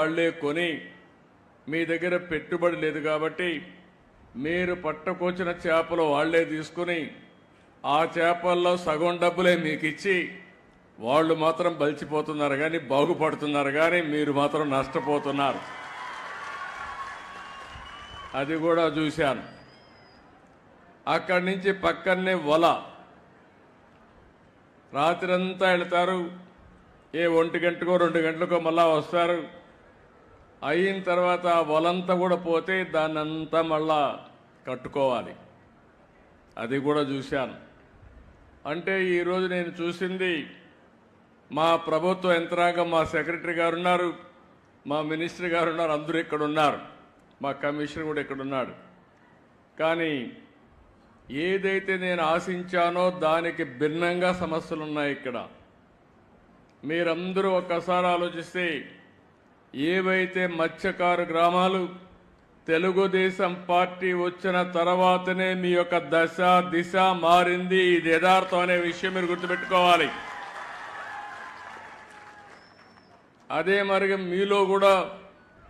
వాళ్ళే కొని మీ దగ్గర పెట్టుబడి లేదు కాబట్టి మీరు పట్టకొచ్చిన చేపలు వాళ్ళే తీసుకుని ఆ చేపల్లో సగం డబ్బులే మీకు ఇచ్చి వాళ్ళు మాత్రం బలిచిపోతున్నారు కానీ బాగుపడుతున్నారు కానీ మీరు మాత్రం నష్టపోతున్నారు. అది కూడా చూశాను. అక్కడి నుంచి పక్కనే వల. రాత్రంతా వెళతారు ఏ ఒంటి గంటకో రెండు గంటలకో మళ్ళా వస్తారు. అయిన తర్వాత ఆ వలంతా కూడా పోతే దాన్నంతా మళ్ళా కట్టుకోవాలి. అది కూడా చూశాను. అంటే ఈరోజు నేను చూసింది మా ప్రభుత్వ యంత్రాంగం మా సెక్రటరీ గారు ఉన్నారు మా మినిస్టర్ గారు ఉన్నారు అందరూ ఇక్కడ ఉన్నారు. మా కమిషనర్ కూడా ఇక్కడ ఉన్నాడు. కానీ ఏదైతే నేను ఆశించానో దానికి భిన్నంగా సమస్యలు ఉన్నాయి ఇక్కడ. మీరందరూ ఒక్కసారి ఆలోచిస్తే ఏవైతే మత్స్యకారు గ్రామాలు తెలుగుదేశం పార్టీ వచ్చిన తర్వాతనే మీ యొక్క దశ దిశ మారింది ఇది యథార్థం అనే విషయం మీరు గుర్తుపెట్టుకోవాలి. అదే మరి మీలో కూడా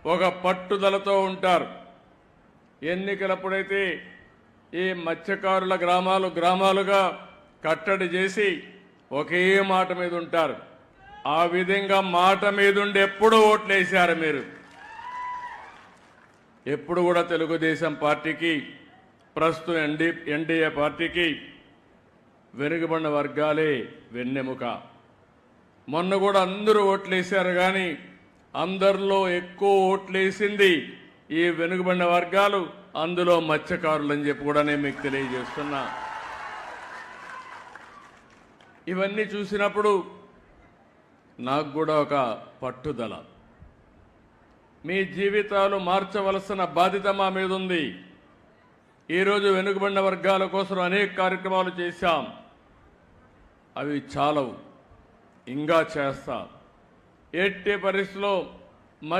ఒక పట్టుదలతో ఉంటారు. ఎన్నికలప్పుడైతే ఈ మత్స్యకారుల గ్రామాలు గ్రామాలుగా కట్టడి చేసి ఒకే మాట మీద ఉంటారు. ఆ విధంగా మాట మీద ఉండి ఎప్పుడు ఓట్లేశారు మీరు? ఎప్పుడు కూడా తెలుగుదేశం పార్టీకి ప్రస్తుతం ఎన్డీ ఎన్డీఏ పార్టీకి వెనుకబడిన వర్గాలే వెన్నెముక. మొన్న కూడా అందరూ ఓట్లేశారు కానీ అందరిలో ఎక్కువ ఓట్లేసింది ఈ వెనుకబడిన వర్గాలు అందులో మత్స్యకారులు అని చెప్పి కూడా నేను మీకు తెలియజేస్తున్నా. ఇవన్నీ చూసినప్పుడు నాకు కూడా ఒక పట్టుదల. మీ జీవితాలు మార్చవలసిన బాధ్యత మా మీద ఉంది ఈరోజు వెనుకబడిన వర్గాల కోసం అనేక కార్యక్రమాలు చేశాం. అవి చాలవు. ఇంకా చేస్తాం. ఎట్టి పరిస్థితిలో మ